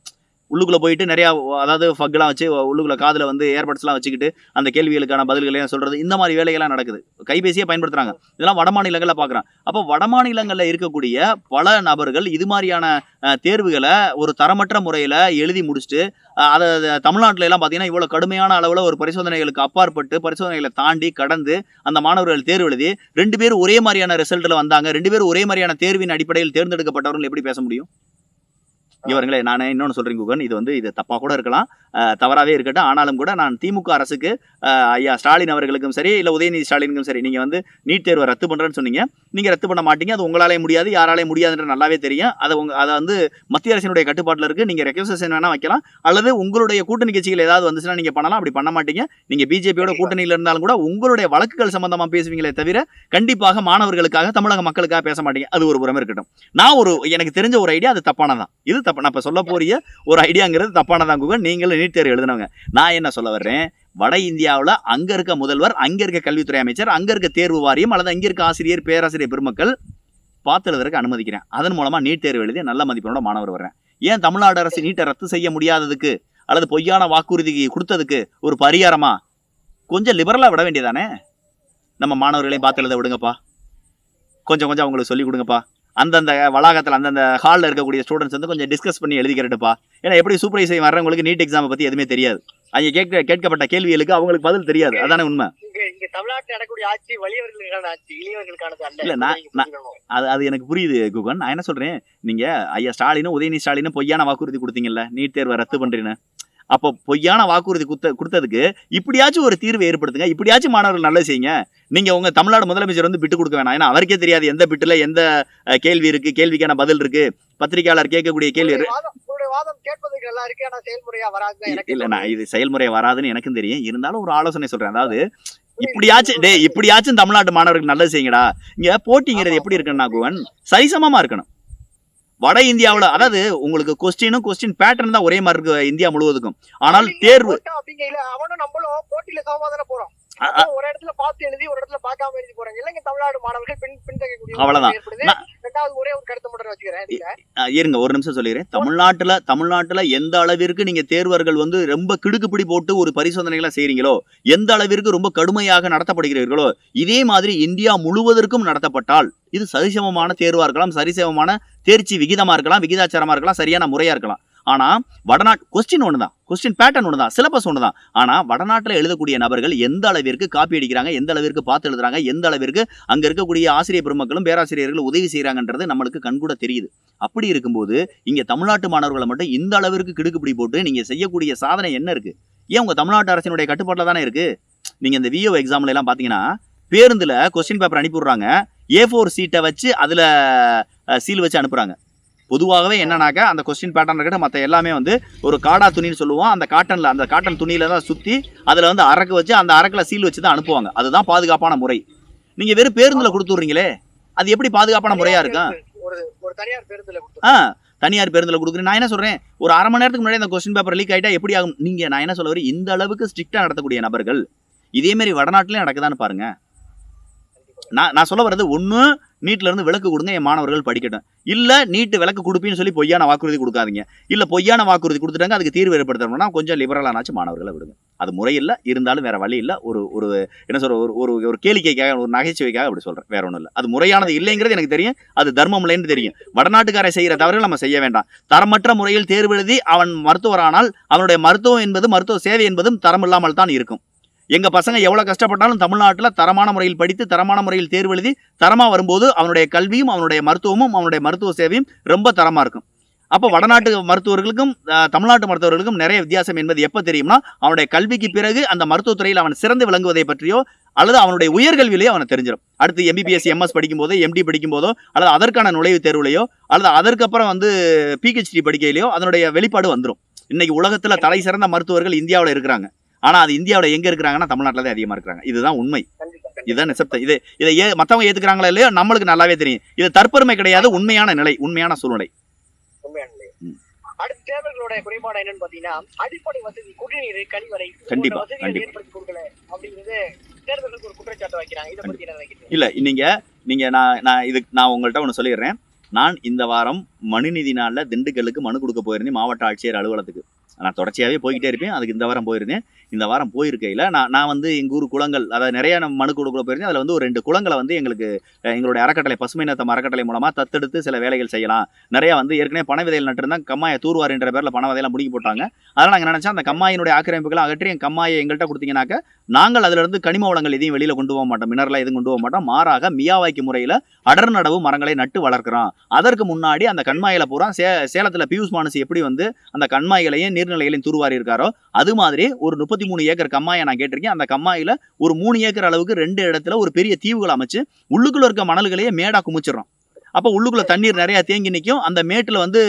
உள்ளுக்குள்ளே போயிட்டு நிறையா அதாவது ஃபக்லாம் வச்சு உள்ளுக்குள்ள காதில் வந்து ஏர்பட்ஸ்லாம் வச்சுக்கிட்டு அந்த கேள்விகளுக்கான பதில்களையும் சொல்றது இந்த மாதிரி வேலைகள்லாம் நடக்குது. கைபேசியை பயன்படுத்துறாங்க. இதெல்லாம் வட மாநிலங்களில் பார்க்குறான் அப்போ வட மாநிலங்களில் இருக்கக்கூடிய பல நபர்கள் இது மாதிரியான தேர்வுகளை ஒரு தரமற்ற முறையில் எழுதி முடிச்சுட்டு அதை தமிழ்நாட்டில எல்லாம் பார்த்தீங்கன்னா இவ்வளோ கடுமையான அளவில் ஒரு பரிசோதனைகளுக்கு அப்பாற்பட்டு பரிசோதனைகளை தாண்டி கடந்து அந்த மாணவர்கள் தேர்வு எழுதி ரெண்டு பேரும் ஒரே மாதிரியான ரிசல்ட்டில் வந்தாங்க. ரெண்டு பேரும் ஒரே மாதிரியான தேர்வின் அடிப்படையில் தேர்ந்தெடுக்கப்பட்டவர்கள் எப்படி பேச முடியும்? இங்க வருங்களேன் நான் இன்னொன்னு சொல்றேன் குகன். இது வந்து இது தப்பா கூட இருக்கலாம். அஹ், தவறாவே இருக்கட்டும். ஆனாலும் கூட நான் திமுக அரசுக்கு ஐயா ஸ்டாலின் அவர்களுக்கும் சரி இல்ல உதயநிதி ஸ்டாலினுக்கும் சரி நீங்க வந்து நீட் தேர்வை ரத்து பண்றேன்னு சொன்னீங்க. நீங்க ரத்து பண்ண மாட்டீங்க. அது உங்களாலே முடியாது யாராலே முடியாதுன்ற நல்லாவே தெரியும். அதை உங்க அதை வந்து மத்திய அரசினுடைய கட்டுப்பாட்டில் இருக்கு. நீங்க ரெக்வசேஷன் வேணா வைக்கலாம். அல்லது உங்களுடைய கூட்டணி கட்சிகள் ஏதாவது வந்துச்சுன்னா நீங்க பண்ணலாம். அப்படி பண்ண மாட்டீங்க. நீங்க பிஜேபியோட கூட்டணியில இருந்தாலும் கூட உங்களுடைய வழக்குகள் சம்பந்தமா பேசுவீங்களே தவிர கண்டிப்பாக மாணவர்களுக்காக தமிழக மக்களுக்காக பேச மாட்டீங்க. அது ஒரு புறம் இருக்கட்டும். நான் ஒரு எனக்கு தெரிஞ்ச ஒரு ஐடியா அது தப்பானதான் இது தப்பு நான் இப்போ சொல்ல போறிய ஒரு ஐடியாங்கிறது தப்பானதான் குகன். நீங்களும் நீட் தேர்வு எழுதினவங்க. நான் என்ன சொல்ல வர்றேன்? வட இந்தியாவில் அங்கே இருக்க முதல்வர் அங்கே இருக்க கல்வித்துறை அமைச்சர் அங்கே இருக்க தேர்வு வாரியம் அல்லது அங்கே இருக்க ஆசிரியர் பேராசிரியர் பெருமக்கள் பார்த்து எழுதுறதுக்கு அனுமதிக்கிறேன். அதன் மூலமாக நீட் தேர்வு எழுதி நல்ல மதிப்பெண்ணோட மாணவர் வர்றேன். ஏன் தமிழ்நாடு அரசு நீட்டை ரத்து செய்ய முடியாததுக்கு அல்லது பொய்யான வாக்குறுதி கொடுத்ததுக்கு ஒரு பரிகாரமா? கொஞ்சம் லிபரலா விட வேண்டியதானே? நம்ம மாணவர்களையும் பார்த்து எழுத விடுங்கப்பா. கொஞ்சம் கொஞ்சம் அவங்களுக்கு சொல்லிக் கொடுங்கப்பா. அந்தந்த வளாகத்தில் அந்தந்த ஹாலில் இருக்கக்கூடிய ஸ்டூடெண்ட்ஸ் வந்து கொஞ்சம் டிஸ்கஸ் பண்ணி எழுதிக்கிறட்டுப்பா ஏன்னா எப்படி சூப்பர்வைசர் வர்றவங்களுக்கு நீட் எக்ஸாமை பற்றி எதுவுமே தெரியாது. அங்கே கேட்க கேட்கப்பட்ட கேள்விகளுக்கு அவங்களுக்கு பதில் தெரியாது. அதானே உண்மை. அது அது எனக்கு புரியுது குகன். நான் என்ன சொல்றேன்? நீங்க ஐயா ஸ்டாலினும் உதயநிதி ஸ்டாலினும் பொய்யான வாக்குறுதி கொடுத்தீங்கல்ல? நீட் தேர்வை ரத்து பண்றீன்னு. அப்போ பொய்யான வாக்குறுதி குத்த கொடுத்ததுக்கு இப்படியாச்சும் ஒரு தீர்வை ஏற்படுத்துங்க. இப்படியாச்சும் மாணவர்கள் நல்லது செய்யுங்க. நீங்க உங்க தமிழ்நாடு முதலமைச்சர் வந்து பிட்டு கொடுக்க வேணாம். ஏன்னா அவருக்கே தெரியாது எந்த பிட்டுல எந்த கேள்வி இருக்கு கேள்விக்கான பதில் இருக்கு. பத்திரிகையாளர் கேட்கக்கூடிய கேள்வி நல்லா இல்ல நான் இது செயல்முறை வராதுன்னு எனக்கும் தெரியும். இருந்தாலும் ஒரு ஆலோசனை சொல்றேன். அதாவது இப்படியாச்சும் டேய் இப்படியாச்சும் தமிழ்நாட்டு மாணவர்களுக்கு நல்லது செய்யுங்கடா. இங்க போட்டிங்கிறது எப்படி இருக்குன்னா குவன் சரிசமமா இருக்கணும். வட இந்தியாவுல அதாவது உங்களுக்கு கொஸ்டினும் கொஸ்டின் பேட்டர்ன் தான் ஒரே மாதிரி இருக்கு இந்தியா முழுவதுக்கும். ஆனால் தேர்வு அவனும் நம்மளும் போட்டியில சமமா தானே போறோம். ஒரு இடத்துல பார்த்து எழுதி ஒரு இடத்துல பார்க்காம எழுதி போறாங்க. இல்லைங்க தமிழ்நாடு மாணவர்கள் பின் பின்தங்கக்கூடிய அவ்வளவுதான். ரெண்டாவது ஒரே ஒரு கருத்தை மட்டும் வச்சுக்கிறேன் இருங்க ஒரு நிமிஷம் சொல்லிடுறேன் தமிழ்நாட்டுல தமிழ்நாட்டுல எந்த அளவிற்கு நீங்க தேர்வர்கள் வந்து ரொம்ப கிடுக்குப்பிடி போட்டு ஒரு பரிசோதனைகளை செய்றீங்களோ எந்த அளவிற்கு ரொம்ப கடுமையாக நடத்தப்படுகிறீர்களோ இதே மாதிரி இந்தியா முழுவதற்கும் நடத்தப்பட்டால் இது சரிசமமான தேர்வா இருக்கலாம் சரிசமமான தேர்ச்சி விகிதமா இருக்கலாம் விகிதாச்சாரமா இருக்கலாம் சரியான முறையா இருக்கலாம். ஆனால் வடநாட் கொஸ்டின் ஒன்று தான் கொஸ்டின் பேட்டர்ன் ஒண்ணுதான். சிலபஸ் தான் ஆனால் வடநாட்டில் எழுதக்கூடிய நபர்கள் எந்த அளவிற்கு காப்பி அடிக்கிறாங்க எந்த அளவிற்கு பார்த்து எழுதுறாங்க எந்த அளவிற்கு அங்கே இருக்கக்கூடிய ஆசிரியர் பெருமக்களும் பேராசிரியர்களும் உதவி செய்கிறாங்கன்றது நம்மளுக்கு கண்கூட தெரியுது. அப்படி இருக்கும்போது இங்கே தமிழ்நாட்டு மாணவர்களை மட்டும் இந்த அளவிற்கு கிடுக்குப்பிடி போட்டு நீங்கள் செய்யக்கூடிய சாதனை என்ன இருக்குது ஏன் உங்கள் தமிழ்நாட்டு அரசினுடைய கட்டுப்பாட்டில் தானே இருக்குது நீங்கள் இந்த விஓ எக்ஸாம்ல எல்லாம் பார்த்தீங்கன்னா பேருந்தில் கொஸ்டின் பேப்பர் அனுப்பிவிடுறாங்க. ஏ ஃபோர் சீட்டை வச்சு அதில் சீல் வச்சு அனுப்புகிறாங்க பொதுவாகவே என்னன்னாக்கா அந்த கொஸ்டின் பேட்டர்ன் இருக்கட்டும் மற்ற எல்லாமே வந்து ஒரு காடா துணின்னு சொல்லுவோம். அந்த காட்டன்ல அந்த காட்டன் துணியில தான் சுத்தி அதுல வந்து அரக்கு வச்சு அந்த அரக்கில் சீல் வச்சு தான் அனுப்புவாங்க. அதுதான் பாதுகாப்பான முறை. நீங்க வெறும் பேருந்துல கொடுத்துட்றீங்களே? அது எப்படி பாதுகாப்பான முறையா இருக்கும் ஒரு ஒரு தனியார் பேருந்துல கொடுத்து ஆ தனியார் பேருந்துல கொடுக்குறேன். நான் என்ன சொல்றேன்? ஒரு அரை மணி நேரத்துக்கு முன்னாடி அந்த கொஸ்டின் பேப்பர் லீக் ஆயிட்டா எப்படி ஆகும்? நீங்க நான் என்ன சொல்ல வரேன்? இந்த அளவுக்கு ஸ்ட்ரிக்டா நடத்தக்கூடிய நபர்கள் இதே மாதிரி வடநாட்டிலையும் நடக்குதான்னு பாருங்க. நான் நான் சொல்ல வர்றது ஒன்று நீட்டிலேருந்து இருந்து விளக்கு கொடுங்க என் மாணவர்கள் படிக்கட்டும். இல்லை நீட்டு விளக்கு கொடுப்பீன்னு சொல்லி பொய்யான வாக்குறுதி கொடுக்காதீங்க. இல்லை பொய்யான வாக்குறுதி கொடுத்துட்டாங்க அதுக்கு தீர்வு ஏற்படுத்தணும்னா கொஞ்சம் லிபரலானாச்சும் மாணவர்களை விடுங்க. அது முறையில்லை இருந்தாலும் வேற வழி இல்லை. ஒரு ஒரு என்ன சொல்ற ஒரு ஒரு ஒரு கேளிக்கைக்காக ஒரு நகைச்சுவைக்காக அப்படி சொல்கிறேன் வேற ஒன்றும் இல்லை. அது முறையானது இல்லைங்கிறது எனக்கு தெரியும். அது தர்மம் இல்லைன்னு தெரியும். வடநாட்டுக்காரை செய்கிற தவறுகள் நம்ம செய்ய வேண்டாம். தரமற்ற முறையில் தேர்வு எழுதி அவன் மருத்துவரானால் அவனுடைய மருத்துவம் என்பது மருத்துவ சேவை என்பதும் தரம் இல்லாமல் தான் இருக்கும். எங்கள் பசங்க எவ்வளோ கஷ்டப்பட்டாலும் தமிழ்நாட்டில் தரமான முறையில் படித்து தரமான முறையில் தேர்வு எழுதி தரமாக வரும்போது அவனுடைய கல்வியும் அவனுடைய மருத்துவமும் அவனுடைய மருத்துவ சேவையும் ரொம்ப தரமாக இருக்கும். அப்போ வடநாட்டு மருத்துவர்களுக்கும் தமிழ்நாட்டு மருத்துவர்களுக்கும் நிறைய வித்தியாசம் என்பது எப்போ தெரியும்னா அவனுடைய கல்விக்கு பிறகு அந்த மருத்துவத்துறையில் அவன் சிறந்து விளங்குவதை பற்றியோ அல்லது அவனுடைய உயர்கல்வியிலேயோ அவனை தெரிஞ்சிடும் அடுத்து எம்பிபிஎஸ் எம்எஸ் படிக்கும் போதோ எம்டி படிக்கும் போதோ அல்லது அதற்கான நுழைவுத் தேர்வுலையோ அல்லது அதற்கப்புறம் வந்து பிஹெச்டி படிக்கையிலையோ அதனுடைய வெளிப்பாடு வந்துடும் இன்னைக்கு உலகத்தில் தலை சிறந்த மருத்துவர்கள் இந்தியாவில் இருக்கிறாங்க. ஆனா அது இந்தியாவில் எங்க இருக்கிறாங்கன்னா தமிழ்நாட்டில் தான் அதிகமா இருக்கிறாங்க. இதுதான் உண்மை. இதுதான் நிசப்தம் இது இதை ஏ மற்றவங்க ஏத்துக்கிறாங்களா இல்லையோ நம்மளுக்கு நல்லாவே தெரியும். இது தற்பெருமை கிடையாது உண்மையான நிலை உண்மையான சூழ்நிலை. உண்மையான நிலை. ம். அடுத்த தேர்தல்களுடைய குறைபாடு என்னன்னு பாத்தீங்கன்னா அடிப்படை வசதி குடிநீர் கழிவறை கண்டிப்பா, போன்ற வசதிகள் கண்டிப்பா. ஏற்படுத்தி கொடுக்கல அப்படிங்கிறது தேர்தலுக்கு ஒரு குற்றச்சாட்டு வைக்கிறாங்க. இதை பத்தி என்ன நினைக்கிறீங்க? இல்ல நீங்க நீங்க நான் நான் இது நான் உங்கள்கிட்ட ஒன்று சொல்லிடுறேன். நான் இந்த வாரம் மனுநீதி நாளில் திண்டுக்கல்லுக்கு மனு கொடுக்க போயிருந்தேன் மாவட்ட ஆட்சியர் அலுவலகத்துக்கு. நான் தொடர்ச்சியாகவே போய்கிட்டே இருப்பேன். அதுக்கு இந்த வாரம் போயிருந்தேன். இந்த வாரம் போயிருக்கையில் நான் நான் வந்து எங்கள் ஊர் குளங்கள் அதாவது நிறைய நம்ம மனு கொடுக்குள்ள போயிருந்தேன். அதில் வந்து ஒரு ரெண்டு குளங்களை வந்து எங்களுக்கு எங்களுடைய அறக்கட்டளை பசுமை நத்தம் அறக்கட்டளை மூலமாக தத்தெடுத்து சில வேலைகள் செய்யலாம். நிறையா வந்து ஏற்கனவே பண விதையில் நட்டுருந்தாங்க கம்மாயை தூர்வார் என்ற பேரில் பண விதையெல்லாம் முடிக்க போட்டாங்க. அதனால் நாங்கள் நினச்சா அந்த கம்மாயினுடைய ஆக்கிரமிப்புகளை அகற்றி என் கம்மாயை எங்கள்கிட்ட கொடுத்தீங்கன்னாக்க நாங்கள் அதிலிருந்து கனிம வளங்கள் எதையும் வெளியில் கொண்டு போக மாட்டோம். மினரலாக எதுவும் கொண்டு போக மாட்டோம். மாறாக மியாவாய்க்கு முறையில் அடர் நடவு மரங்களை நட்டு வளர்க்குறோம். அதற்கு முன்னாடி அந்த கண்மாயில பூரா சே சேலத்தில் பியூஸ் மானசி எப்படி வந்து அந்த கண்மாய்களையும் நீர்நிலைகளையும் தூர்வாரி இருக்காரோ அது மாதிரி ஒரு முப்பத்தி மூணு ஏக்கர் கம்மாயை நான் கேட்டிருக்கேன். அந்த கம்மாயில ஒரு மூணு ஏக்கர் அளவுக்கு ரெண்டு இடத்துல ஒரு பெரிய தீவுகள் அமைச்சு உள்ளுக்குள்ள இருக்க மணல்களையே மேடா குமிச்சிடறோம் அப்போ உள்ளுக்குள்ள தண்ணீர் நிறைய தேங்கி நிற்கும் அந்த மேட்டில் வந்து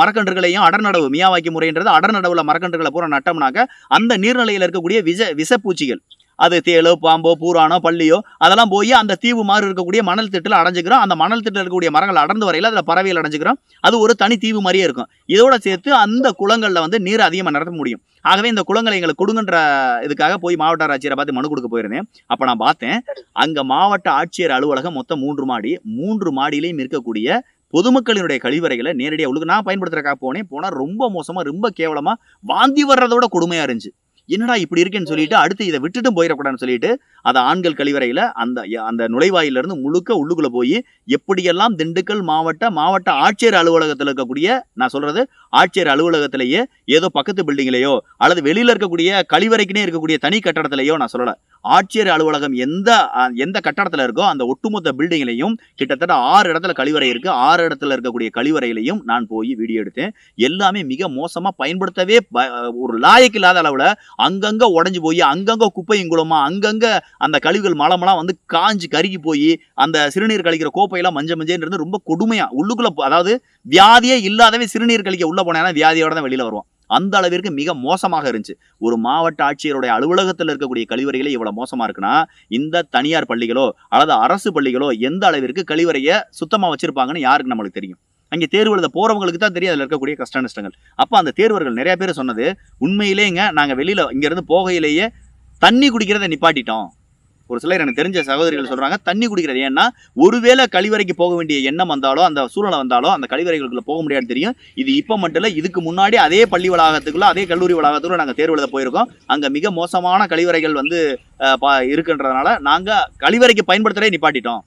மரக்கன்றுகளையும் அடர்நடவு மியாவாக்கி முறைன்றது அடர்நடவுல மரக்கன்றுகளை பூரா நட்டோம்னாக்க அந்த நீர்நிலையில் இருக்கக்கூடிய விச விஷப்பூச்சிகள் அது தேலோ பாம்போ பூரானோ பள்ளியோ அதெல்லாம் போய் அந்த தீவு மாதிரி இருக்கக்கூடிய மணல் திட்டில் அடைஞ்சிக்கிறோம். அந்த மணல் திட்டில் இருக்கக்கூடிய மரங்கள் அடர்ந்து வரையில் அதில் பறவைகள் அடைஞ்சிக்கிறோம். அது ஒரு தனி தீவு மாதிரியே இருக்கும். இதோட சேர்த்து அந்த குளங்களில் வந்து நீர் அதிகமாக நடத்த முடியும். ஆகவே இந்த குளங்களை எங்களுக்கு கொடுங்கன்ற இதுக்காக போய் மாவட்ட ஆட்சியரை பார்த்து மனு கொடுக்க போயிருந்தேன். அப்போ நான் பார்த்தேன் அங்கே மாவட்ட ஆட்சியர் அலுவலகம் மொத்தம் மூன்று மாடி. மூன்று மாடியிலையும் இருக்கக்கூடிய பொதுமக்களினுடைய கழிவறைகளை நேரடியாக உங்களுக்கு நான் பயன்படுத்துறதுக்காக போனேன். போனால் ரொம்ப மோசமாக ரொம்ப கேவலமாக வாந்தி வர்றதோட கொடுமையாக இருந்துச்சு. என்னடா இப்படி இருக்குன்னு சொல்லிட்டு அடுத்து இதை விட்டுட்டும் போயிடக்கூடாதுன்னு சொல்லிட்டு அதை ஆண்கள் கழிவறையில் அந்த அந்த நுழைவாயிலிருந்து முழுக்க உள்ளுக்குள்ளே போய் எப்படியெல்லாம் திண்டுக்கல் மாவட்ட மாவட்ட ஆட்சியர் அலுவலகத்தில் இருக்கக்கூடிய நான் சொல்றது ஆட்சியர் அலுவலகத்திலேயே ஏதோ பக்கத்து பில்டிங்லேயோ அல்லது வெளியில் இருக்கக்கூடிய கழிவறைக்குனே இருக்கக்கூடிய தனி கட்டடத்திலேயோ நான் சொல்லலை. ஆட்சியர் அலுவலகம் எந்த எந்த கட்டடத்தில் இருக்கோ அந்த ஒட்டுமொத்த பில்டிங்லையும் கிட்டத்தட்ட ஆறு இடத்துல கழிவறை இருக்கு. ஆறு இடத்துல இருக்கக்கூடிய கழிவறையிலையும் நான் போய் வீடியோ எடுத்தேன். எல்லாமே மிக மோசமாக பயன்படுத்தவே ப- ஒரு லாயக்கு இல்லாத அளவில் அங்கங்கே உடஞ்சி போய் அங்கங்கே குப்பையும் குளமாக அங்கங்கே அந்த கழிவுகள் மலமெல்லாம் வந்து காஞ்சு கருகி போய் அந்த சிறுநீர் கழிக்கிற கோப்பையெல்லாம் மஞ்ச மஞ்சள் இருந்து ரொம்ப கொடுமையா உள்ளுக்குள்ள அதாவது வியாதியே இல்லாதவே சிறுநீர் கழிக்க உள்ள போனேன்னா வியாதியோட தான் வெளியில வருவோம். அந்த அளவிற்கு மிக மோசமாக இருந்துச்சு. ஒரு மாவட்ட ஆட்சியருடைய அலுவலகத்தில் இருக்கக்கூடிய கழிவறைகளை இவ்வளவு மோசமா இருக்குன்னா இந்த தனியார் பள்ளிகளோ அல்லது அரசு பள்ளிகளோ எந்த அளவிற்கு கழிவறையை சுத்தமா வச்சிருப்பாங்கன்னு யாருக்கு நம்மளுக்கு தெரியும்? அங்கே தேர்வு எழுத போறவங்களுக்கு தான் தெரியும் அதில் இருக்கக்கூடிய கஷ்ட நஷ்டங்கள். அப்போ அந்த தேர்வர்கள் நிறைய பேர் சொன்னது உண்மையிலேங்க நாங்கள் வெளியில இங்கேருந்து போகையிலேயே தண்ணி குடிக்கிறத நிப்பாட்டிட்டோம். ஒரு சிலர் எனக்கு தெரிஞ்ச சகோதரிகள் சொல்கிறாங்க தண்ணி குடிக்கிறது ஏன்னா ஒருவேளை கழிவறைக்கு போக வேண்டிய எண்ணம் வந்தாலோ அந்த சூழ்நிலை வந்தாலோ அந்த கழிவறைகளுக்குள்ள போக முடியாது தெரியும். இது இப்போ மட்டும் இல்லை இதுக்கு முன்னாடி அதே பள்ளி வளாகத்துக்குள்ள அதே கல்லூரி வளாகத்துக்குள்ள நாங்கள் தேர்வு எழுத போயிருக்கோம். அங்கே மிக மோசமான கழிவறைகள் வந்து பா- இருக்குன்றதுனால நாங்கள் கழிவறைக்கு பயன்படுத்துறதே நிப்பாட்டிட்டோம்.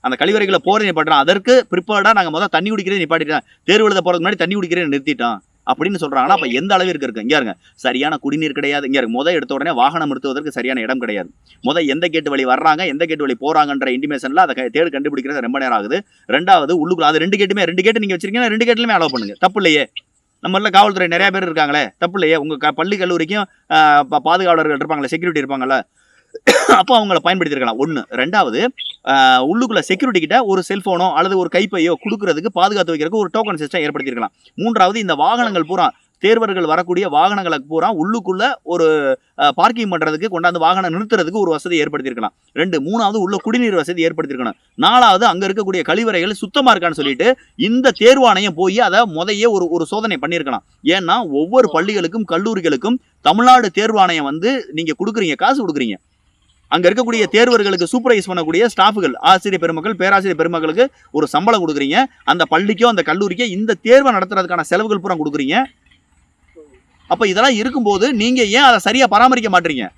அந்த கழிவறைகளை போகிறத நிப்பாட்டுறோம் அதற்கு ப்ரிப்பேர்டாக நாங்கள் முதல்ல தண்ணி குடிக்கிறதே நிப்பாட்டிட்டோம். தேர்வு எழுத போகிறதுக்கு முன்னாடி தண்ணி குடிக்கிறதே நிறுத்திட்டோம். அப்படின்னு சொல்றாங்கன்னா அப்ப எந்த அளவிற்கு இருக்கு இங்க இருங்க சரியான குடிநீர் கிடையாது. இங்க இருங்க முத எடுத்த உடனே வாகனம் நிறுத்துவதற்கு சரியான இடம் கிடையாது. முத எந்த கேட்டு வழி வர்றாங்க எந்த கேட்டு வழி போறாங்கன்ற இன்டிமேஷன்ல அதை தேடு கண்டுபிடிக்கிறது ரொம்ப நேரம் ஆகுது. ரெண்டாவது உள்ளுக்குள்ள அது ரெண்டு கேட்டுமே ரெண்டு கேட்டு நீங்க வச்சிருக்கீங்கன்னா ரெண்டு கேட்டுலயுமே அலோவ் பண்ணுங்க. தப்பு இல்லையே. நம்மள காவல்துறை நிறைய பேர் இருக்காங்களே. தப்பு இல்லையே. உங்க பள்ளி கல்லூரிக்கும் பாதுகாவலர்கள் இருப்பாங்களே செக்யூரிட்டி இருப்பாங்கல்ல. அப்போ அவங்கள பயன்படுத்தியிருக்கலாம். ஒன்று ரெண்டாவது உள்ளுக்குள்ள செக்யூரிட்டி கிட்ட ஒரு செல்போனோ அல்லது ஒரு கைப்பையோ கொடுக்கறதுக்கு பாதுகாத்து வைக்கிறதுக்கு ஒரு டோக்கன் சிஸ்டம் ஏற்படுத்தியிருக்கலாம். மூன்றாவது இந்த வாகனங்கள் பூரா தேர்வர்கள் வரக்கூடிய வாகனங்களை பூரா உள்ளுக்குள்ள ஒரு பார்க்கிங் பண்ணுறதுக்கு கொண்டாந்து வாகனம் நிறுத்துறதுக்கு ஒரு வசதி ஏற்படுத்தியிருக்கலாம். ரெண்டு மூணாவது உள்ள குடிநீர் வசதி ஏற்படுத்தியிருக்கணும். நாலாவது அங்கே இருக்கக்கூடிய கழிவறைகள் சுத்தமாக இருக்கான்னு சொல்லிட்டு இந்த தேர்வாணையம் போய் அதை முதையே ஒரு ஒரு சோதனை பண்ணியிருக்கலாம். ஏன்னா ஒவ்வொரு பள்ளிகளுக்கும் கல்லூரிகளுக்கும் தமிழ்நாடு தேர்வாணையம் வந்து நீங்கள் கொடுக்குறீங்க காசு கொடுக்குறீங்க. அங்க இருக்கக்கூடிய தேர்வர்களுக்கு சூப்பர்வைஸ் பண்ணக்கூடிய ஸ்டாஃபுகள் ஆசிரியர் பெருமக்கள் பேராசிரியர் பெருமக்களுக்கு ஒரு சம்பளம் கொடுக்குறீங்க. அந்த பள்ளிக்கோ அந்த கல்லூரிக்கோ இந்த தேர்வை நடத்துறதுக்கான செலவுகள் பூரா கொடுக்குறீங்க. அப்ப இதெல்லாம் இருக்கும்போது நீங்க ஏன் அதை சரியா பராமரிக்க மாட்டீங்க?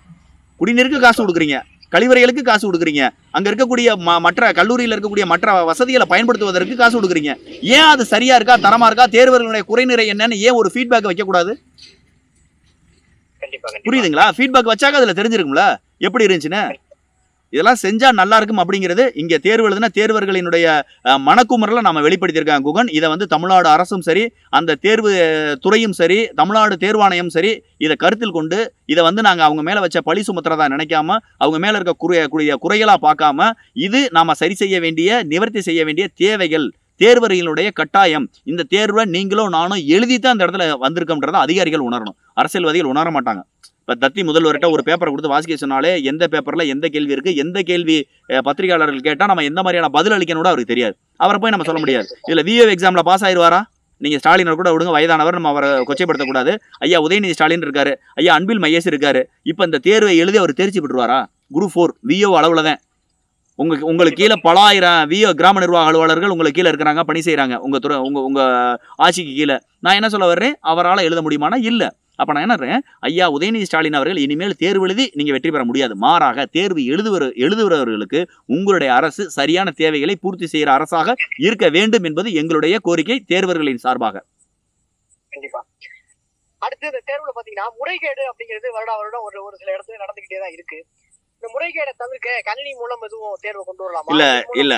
குடிநீருக்கு காசு கொடுக்குறீங்க கழிவறைகளுக்கு காசு கொடுக்குறீங்க அங்க இருக்கக்கூடிய ம- மற்ற கல்லூரியில் இருக்கக்கூடிய மற்ற வசதிகளை பயன்படுத்துவதற்கு காசு கொடுக்குறீங்க. ஏன் அது சரியா இருக்கா தரமா இருக்கா தேர்வர்களுடைய குறைநிறை என்னன்னு ஏன் ஒரு ஃபீட்பேக் வைக்கக்கூடாது? புரியுதுங்களா? ஃபீட்பேக் வச்சாக்க அதுல தெரிஞ்சிருக்கும்ல? எப்படி இருந்துச்சுன்னு இதெல்லாம் செஞ்சா நல்லா இருக்கும் அப்படிங்கிறது இங்க தேர்வு எழுதுனா தேர்வர்களினுடைய மனக்குமரில் நம்ம வெளிப்படுத்தியிருக்காங்க குகன். இதை வந்து தமிழ்நாடு அரசும் சரி அந்த தேர்வு துறையும் சரி தமிழ்நாடு தேர்வாணையம் சரி இதை கருத்தில் கொண்டு இதை வந்து நாங்கள் அவங்க மேலே வச்ச பழி சுமத்துறதா நினைக்காம அவங்க மேலே இருக்க குறைய கூடிய பார்க்காம இது நாம் சரி செய்ய வேண்டிய நிவர்த்தி செய்ய வேண்டிய தேவைகள். தேர்வர்களுடைய கட்டாயம். இந்த தேர்வை நீங்களும் நானும் எழுதி தான் அந்த இடத்துல வந்திருக்கோம்ன்றதை அதிகாரிகள் உணரணும். அரசியல்வாதிகள் உணர மாட்டாங்க. இப்போ தத்தி முதல்வர்கிட்ட ஒரு பேப்பரை கொடுத்து வாசிக்க சொன்னாலே எந்த பேப்பரில் எந்த கேள்வி இருக்குது எந்த கேள்வி பத்திரிகையாளர்கள் கேட்டால் நம்ம எந்த மாதிரியான பதில் அளிக்கணும் கூட அவருக்கு தெரியாது. அவரை போய் நம்ம சொல்ல முடியாது. இதில் விஓ எக்ஸாமில் பாஸ் ஆயிடுவாரா நீங்கள் ஸ்டாலினை கூட விடுங்க வயதானவர் நம்ம அவரை கொச்சைப்படுத்தக்கூடாது. ஐயா உதயநிதி ஸ்டாலின் இருக்காரு. ஐயா அன்பில் மகேஷ் இருக்காரு. இப்போ இந்த தேர்வை எழுதி அவர் தேர்ச்சி பெற்றுவாரா குரூப் ஃபோர் விஓ அளவில் தான் உங்களுக்கு உங்களுக்கு கீழே பல ஆயிரம் விஓ கிராம நிர்வாக அலுவலர்கள் உங்களுக்கு கீழே இருக்கிறாங்க பணி செய்றாங்க. உங்க துறை உங்க உங்க ஆட்சிக்கு கீழே. நான் என்ன சொல்ல வர்றேன்? அவரால் எழுத முடியுமானா? இல்ல. அப்ப நான் என்ன ஐயா உதயநிதி ஸ்டாலின் அவர்கள் இனிமேல் தேர்வு எழுதி நீங்க வெற்றி பெற முடியாது. மாறாக தேர்வு எழுதுவர் எழுதுகிறவர்களுக்கு உங்களுடைய அரசு சரியான தேவைகளை பூர்த்தி செய்கிற அரசாக இருக்க வேண்டும் என்பது எங்களுடைய கோரிக்கை தேர்வர்களின் சார்பாக. கண்டிப்பா. அடுத்து இந்த தேர்வுல பாத்தீங்கன்னா முறைகேடு அப்படிங்கிறது வருடா வருடம் ஒரு ஒரு சில இடத்துல நடந்துகிட்டே தான் இருக்கு. இந்த முறைகேடை தவிர்க்க கணினி மூலம் எதுவும் தேர்வு கொண்டு வரலாமா? இல்ல, இல்ல.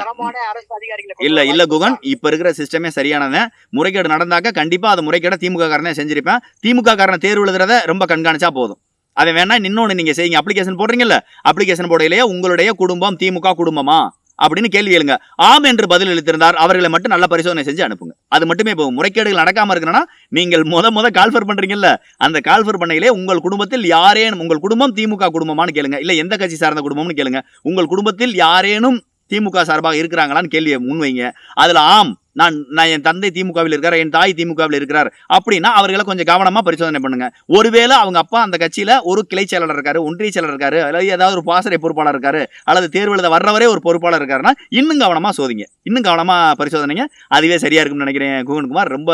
இல்ல இல்ல குகன்? இப்ப இருக்கிற சிஸ்டமே சரியானவன். முறைகேடு நடந்தாக்க கண்டிப்பா அது முறைகேட திமுக காரனே செஞ்சிருப்பேன். திமுக காரன் தேர்வு எழுதுறத ரொம்ப கண்காணிச்சா போதும். அவன் வேணா இன்னொன்னு நீங்க செய்யுங்க. அப்ளிகேஷன் போடுறீங்கல்ல? அப்ளிகேஷன் போடையிலேயே உங்களுடைய குடும்பம் திமுக குடும்பமா? அப்படின்னு கேள்வி எழுங்க ஆம் என்று பதில் அளித்திருந்தார். அவர்களை மட்டும் நல்ல பரிசோதனை செஞ்சு அனுப்புங்க. அது மட்டுமே இப்போ முறைகேடுகள் நடக்காம இருக்கணும்னா நீங்கள் முத முத கால்ஃபர் பண்றீங்கல்ல. அந்த கால்ஃபர் பண்ணையிலே உங்கள் குடும்பத்தில் யாரேனும் உங்கள் குடும்பம் திமுக குடும்பமான்னு கேளுங்க. இல்ல எந்த கட்சி சார்ந்த குடும்பம்னு கேளுங்க. உங்கள் குடும்பத்தில் யாரேனும் திமுக சார்பாக இருக்கிறாங்களான்னு கேள்வியை முன்வைங்க. அதுல ஆம். நான் நான் என் தந்தை திமுகவில் இருக்கிறார் என் தாய் திமுகவில் இருக்கிறார் அப்படின்னா அவர்களை கொஞ்சம் கவனமா பரிசோதனை பண்ணுங்க. ஒருவேளை அவங்க அப்பா அந்த கட்சியில ஒரு கிளை செயலாளர் இருக்காரு ஒன்றிய செயலர் இருக்காரு அல்லது ஏதாவது ஒரு பாசறை பொறுப்பாளர் இருக்காரு அல்லது தேர்வு எழுத வர்றவரே ஒரு பொறுப்பாளர் இருக்காருன்னா இன்னும் கவனமா சோதிங்க. இன்னும் கவனமா பரிசோதனைங்க. அதுவே சரியா இருக்கும்னு நினைக்கிறேன் குகன்குமார். ரொம்ப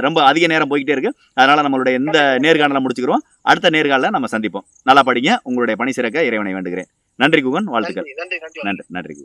ரொம்ப அதிக நேரம் போய்கிட்டே இருக்கு. அதனால நம்மளுடைய இந்த நேர்காணலை முடிச்சுக்கிறோம் அடுத்த நேர்காணல நம்ம சந்திப்போம். நல்லா படிங்க. உங்களுடைய பணி சிறக்க இறைவனை வேண்டுகிறேன். நன்றி குகன். வாழ்த்துக்கள். நன்றி நன்றி நன்றி. நன்றி நன்றி குகன்.